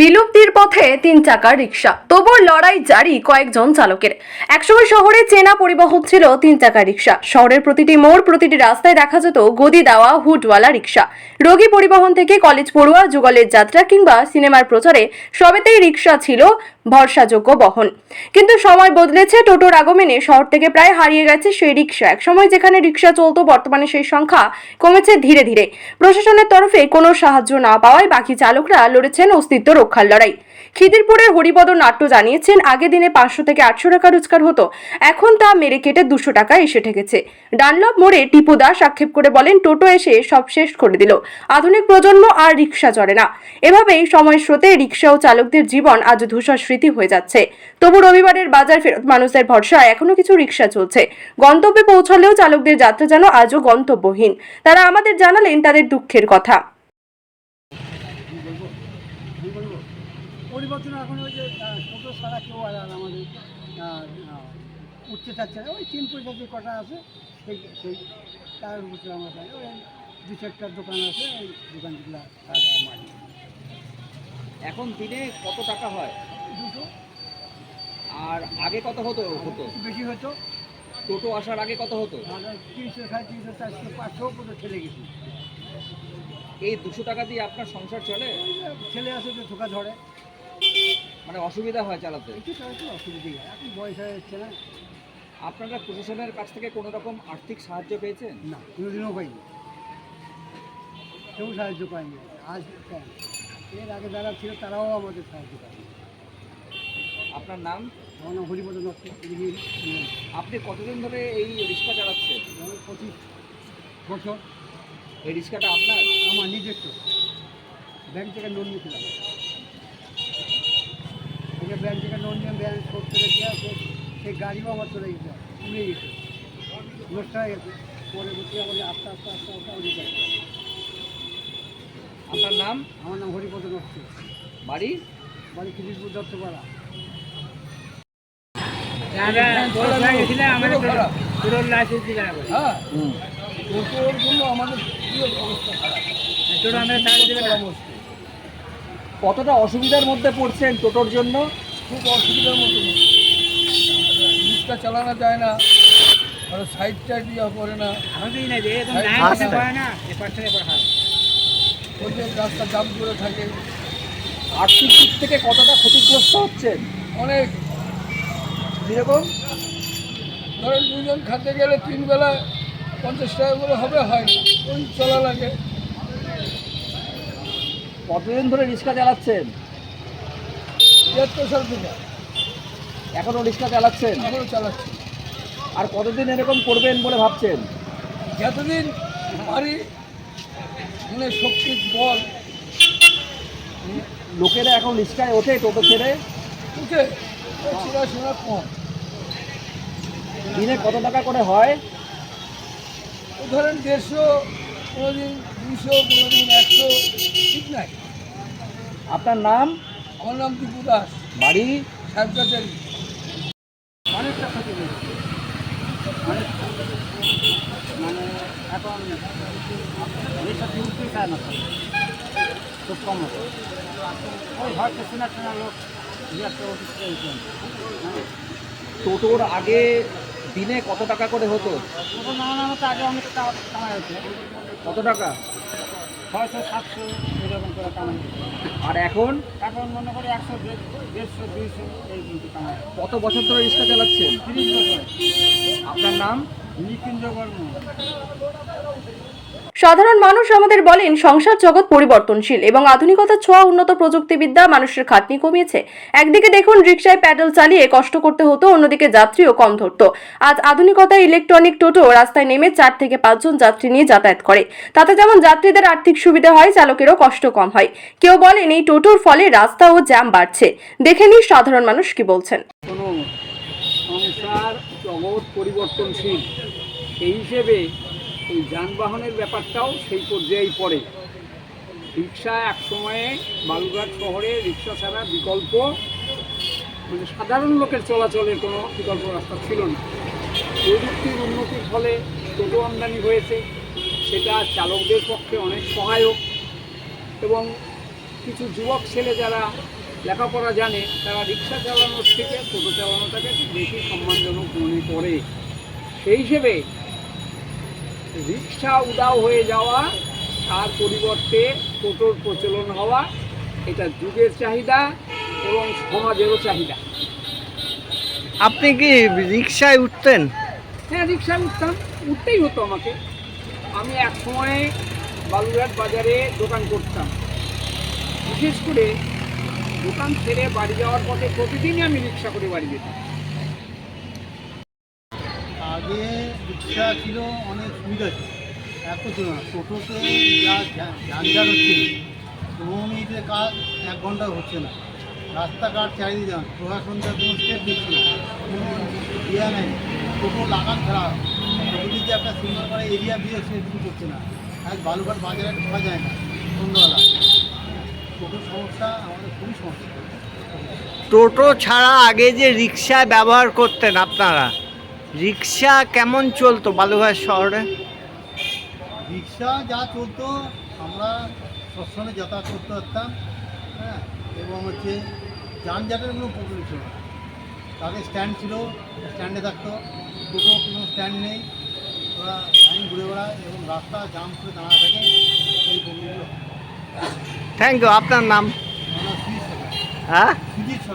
বিলুপ্তির পথে তিন চাকার রিক্সা তবুও লড়াই জারি কয়েকজন চালকের। একসময় শহরে চেনা পরিবহন ছিল তিন চাকা রিক্সা শহরের প্রতিটি মোড়, প্রতিটি রাস্তায় দেখা যেত গদি দেওয়া হুডওয়ালা রিক্সা রোগী পরিবহন থেকে কলেজ পড়ুয়া, যুগলের যাত্রা কিংবা সিনেমার প্রচারে সবেতেই রিক্সা ছিল ভরসাযোগ্য বহন। কিন্তু সময় বদলেছে টোটোর আগমনে। শহর থেকে প্রায় হারিয়ে গেছে সেই রিক্সা এক সময় যেখানে রিক্সা চলতো, বর্তমানে সেই সংখ্যা কমেছে ধীরে ধীরে। প্রশাসনের তরফে কোনো সাহায্য না পাওয়ায় বাকি চালকরা লড়েছেন অস্তিত্ব রক্ষার লড়াই। খিদিরপুরের হরিপদ নাট্য জানিয়েছেন আগে দিনে পাঁচশো থেকে আটশো টাকা রোজগার হতো, এখন তা মেরে কেটে দুশো টাকা এসে ঠেকেছে। ডানলপ মোড়ে টিপু দাস আক্ষেপ করে বলেন, টোটো এসে সব শেষ করে দিল, আধুনিক প্রজন্ম আর রিক্সা চড়ে না। এভাবেই সময় স্রোতে রিক্সা ও চালকদের জীবন আজ ধূসর স্মৃতি হয়ে যাচ্ছে। তবু রবিবারের বাজার ফেরত মানুষের ভরসায় এখনও কিছু রিক্সা চলছে। গন্তব্যে পৌঁছালেও চালকদের যাত্রা যেন আজও গন্তব্যহীন। তারা আমাদের জানালেন তাদের দুঃখের কথা আমি বলব পরিবর্তন এখন ওই যে টোটো ছাড়া কেউ আর আমাদের উঠতে চাচ্ছে ওই তিন পয়সা যে কটা আছে সেই সেই তার উপরে আমরা যাই। ওই দু চারটার দোকান আছে ওই দোকানগুলো তারা মারি এখন দিনে কত টাকা হয়? দুটো। আর আগে কত হতো হতো বেশি হতো। টোটো আসার আগে কত হতো? তিনশো সাড়ে তিনশো চারশো পাঁচশো পুরো ছেলে গেছি। এই দুশো টাকা দিয়ে আপনার সংসার চলে? ছেলে আসে তো ধোকা ধরে। মানে অসুবিধা হয় চালাতে? একটু অসুবিধে হয়। এখন বয়স হয়ে যাচ্ছে না। আপনারা প্রশাসনের কাছ থেকে কোনো রকম আর্থিক সাহায্য পেয়েছেন? না কোনোদিনও পাইনি। কেউ সাহায্য পায়নি। আজ? এর আগে যারা ছিল তারাও আমাদের সাহায্য করেনি আপনার নাম? আমার নাম হরিপদ নষ্ট আপনি কতদিন ধরে এই রিক্সা চালাচ্ছেন? পঁচিশ বছর। এই রিক্সাটা আপনার? আমার নিজস্ব ব্যাংক থেকে লোন নিয়েছিলাম। এই ব্যাংক থেকে লোন নিয়ে ব্যাংক করতে রেখে আছে সেই গাড়িও আমার চলে গেছে উড়ে গেছে। নষ্ট হয়ে গেছে। পরে বসে আমাদের আস্তে আস্তে আস্তে আস্তে উড়ে যায় আপনার নাম? আমার নাম হরিপদ নষ্ট বাড়ি? বাড়ি খিদিরপুর দত্তপাড়া। হ্যাঁ অবস্থা খারাপ? কতটা অসুবিধার মধ্যে পড়ছেন টোটোর জন্য? খুব অসুবিধার মতো রিক্সা চালানো যায় না আর সাইড টাইড ইয়া করে না। যে রাস্তা জাম করে থাকে। আর্থিক দিক থেকে কতটা ক্ষতিগ্রস্ত হচ্ছেন অনেক। যেরকম ধরেন দুজন খাতে গেলে তিন বেলা পঞ্চাশ টাকা করে হবে হয় না। ওই চলা লাগে। কতদিন ধরে রিক্সা চালাচ্ছেন? তিয়াত্তর সাল থেকে। এখনও রিক্সা চালাচ্ছেন? এখনও চালাচ্ছি। আর কতদিন এরকম করবেন বলে ভাবছেন? যতদিন মানে শক্তির বল। লোকেরা এখন রিক্সায় ওঠে টোটো ছেড়ে? উঠে কম। দিনে কত টাকা করে হয়? ধরেন দেড়শো কোনোদিন দুশো কোনোদিন একশো ঠিক নাই। আপনার নাম? আমার নাম দীপু দাস। বাড়ি? অনেকটা ক্ষতি হয়েছে। মানে এখন এইসব চায় না। খুব কম হতো ওই হয়তো চেনা চেনা লোক টোটোর আগে দিনে কত টাকা করে হতো? ওটা নামানো আগে অনেক টাকা কত টাকা? ছয়শো সাতশো এরকম করে কামাই আর এখন? এখন মনে করি একশো দেড়- দেড়শো দুইশো এই কিন্তু কামাই কত বছর ধরে রিক্সা চালাচ্ছেন? তিরিশ বছর। আপনার নাম? নিকুঞ্জ বর্মন সাধারণ মানুষ আমাদের বলেন, সংসার জগৎ পরিবর্তনশীল এবং আধুনিকতার ছোঁয়া উন্নত প্রযুক্তিবিদ্যা মানুষের খাটনি কমিয়েছে। একদিকে দেখুন রিক্সায় প্যাডেল চালিয়ে কষ্ট করতে হতো, অন্যদিকে যাত্রীও কম ধরতো। আজ আধুনিকতায় ইলেকট্রনিক টোটো রাস্তায় নেমে চার থেকে পাঁচজন যাত্রী নিয়ে যাতায়াত করে। তাতে যেমন যাত্রীদের আর্থিক সুবিধা হয়, চালকেরও কষ্ট কম হয়। কেউ বলেন, এই টোটোর ফলে রাস্তা ও জ্যাম বাড়ছে। দেখে নিন সাধারণ মানুষ কি বলছেন। সংসার জগৎ পরিবর্তনশীল। সেই হিসেবে এই যানবাহনের ব্যাপারটাও সেই পর্যায়েই পড়ে। রিক্সা এক সময়ে বালুঘাট শহরে রিক্সা ছাড়া বিকল্প মানে সাধারণ লোকের চলাচলের কোনো বিকল্প রাস্তা ছিল না। প্রযুক্তির উন্নতির ফলে টোটো আমদানি হয়েছে, সেটা চালকদের পক্ষে অনেক সহায়ক এবং কিছু যুবক ছেলে যারা লেখাপড়া জানে, তারা রিক্সা চালানোর থেকে টোটো চালানোটাকে বেশি সম্মানজনক মনে করে। সেই হিসেবে রিক্সা উদাও হয়ে যাওয়া তার পরিবর্তে টোটোর প্রচলন হওয়া এটা যুগের চাহিদা এবং সমাজেরও চাহিদা। আপনি কি রিক্সায় উঠতেন? হ্যাঁ রিক্সায় উঠতাম উঠতেই হতো আমাকে। আমি এক সময়ে বালুরঘাট বাজারে দোকান করতাম। বিশেষ করে দোকান ছেড়ে বাড়ি যাওয়ার পথে প্রতিদিনই আমি রিক্সা করে বাড়ি যেতাম। আগে রিক্সা ছিল, অনেক সুবিধা ছিল। এত ছিল না। টোটোতে যা যা- হচ্ছে পনেরো মিনিটের কাজ এক ঘণ্টা হচ্ছে না। রাস্তাঘাট চারিদিকে যান, প্রশাসনটা কোনো স্টেপ দিচ্ছে না। কোনো ইয়ে নেই। টোটো লাগান খারাপ যদি যে একটা সুন্দর করে এরিয়া দিয়ে সে কিছু করছে না, আজ বালুঘাট বাজারে ঢোকা যায় না সন্ধ্যাবেলা। টোটোর সমস্যা আমাদের খুবই সমস্যা। টোটো ছাড়া আগে যে রিক্সা ব্যবহার করতেন আপনারা রিক্সা কেমন চলতো বালুঘাট শহরে? রিক্সা যা চলতো আমরা সবসময় যাতায়াত করতে পারতাম হ্যাঁ? এবং হচ্ছে যানজটের কোনো প্রবলেম ছিল। না তাদের স্ট্যান্ড ছিল স্ট্যান্ডে থাকতো টোটো কোনো স্ট্যান্ড নেই। ওরা লাইন ঘুরে বেড়ায় এবং রাস্তা জাম করে দাঁড়া থাকে এই প্রবলেমগুলো থ্যাংক ইউ আপনার নাম? হ্যাঁ? সুজিত সরকার।